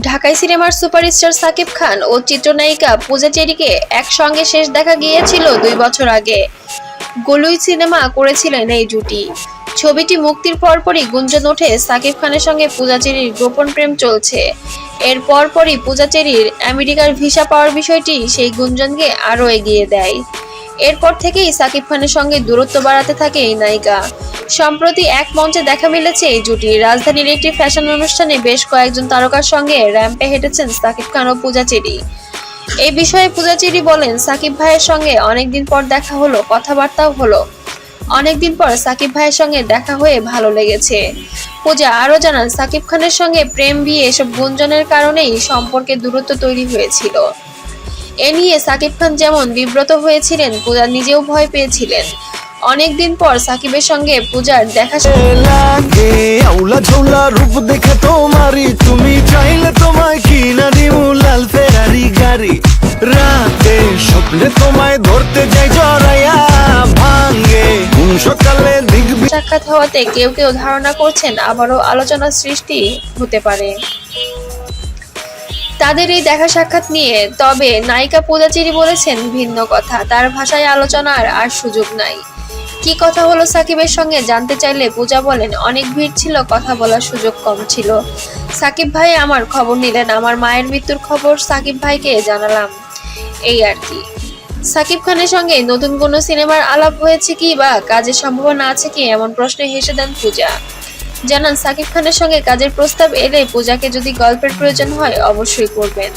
ঢাকাই সিনেমার সুপারস্টার সাকিব খান ও চিত্রনায়িকা পূজা চেরিকে একসঙ্গে শেষ দেখা গিয়েছিল দুই বছর আগে। গলুই সিনেমা করেছিলেন এই জুটি। ছবিটি মুক্তির পরপরই গুঞ্জন ওঠে সাকিব খানের সঙ্গে পূজা চেরির গোপন প্রেম চলছে। এর পরপরই পূজা চেরির আমেরিকার ভিসা পাওয়ার বিষয়টি সেই গুঞ্জনকে আরও এগিয়ে দেয়। এরপর থেকেই সাকিব খানের সঙ্গে দূরত্ব বাড়াতে থাকে এই নায়িকা। সম্প্রতি এক মঞ্চে দেখা মিলেছে এই জুটি। রাজধানীর একটি ফ্যাশন অনুষ্ঠানে বেশ কয়েকজন তারকার সঙ্গে র্যাম্পে হেঁটেছেন সাকিব খান ও পূজা চেরি। এই বিষয়ে পূজা চেরি বলেন, সাকিব ভাইয়ের সঙ্গে অনেকদিন পর দেখা হলো, কথাবার্তাও হলো। অনেকদিন পর সাকিব ভাইয়ের সঙ্গে দেখা হয়ে ভালো লেগেছে। পূজা আরও জানান, সাকিব খানের সঙ্গে প্রেম, বিয়ে এসব গুঞ্জনের কারণেই সম্পর্কে দূরত্ব তৈরি হয়েছিল। এ নিয়ে সাকিব খান যেমন বিব্রত হয়েছিলেন পূজা নিজেও ভয় পেয়েছিলেন। অনেকদিন পর সাকিবের সঙ্গে পূজার দেখা রূপ দেখে তোমারই তুমি চাইলে তোমায় কিনা দিমু লাল ফেরারি গাড়ি। রাতে স্বপ্নে তোমায় ধরতে যাই জড়াইয়া ভাঙ্গে সকালে সাক্ষাৎ হওয়াতে কেউ কেউ ধারণা করছেন আবারও আলোচনা সৃষ্টি হতে পারে। তাদের এই দেখা সাক্ষাৎ নিয়ে, তবে নায়িকা পূজাচিরি বলেছেন ভিন্ন কথা। তার ভাষায় আলোচনার আর সুযোগ নাই। কি কথা হলো সাকিবের সঙ্গে জানতে চাইলে পূজা বলেন, অনেক ভিড় ছিল, কথা বলার সুযোগ কম ছিল। সাকিব ভাই, আমার খবর নিলেন, আমার মায়ের মৃত্যুর খবর সাকিব ভাইকে জানালাম। এই আর কি। সাকিব খানের সঙ্গে নতুন কোনো সিনেমার আলাপ হয়েছে কি বা কাজের সম্ভাবনা আছে কি, এমন প্রশ্নে হেসে দেন পূজা। জানান সাকিব খানের সঙ্গে কাজের প্রস্তাব এলে পূজাকে যদি গল্পের প্রয়োজন হয় অবশ্যই করবেন।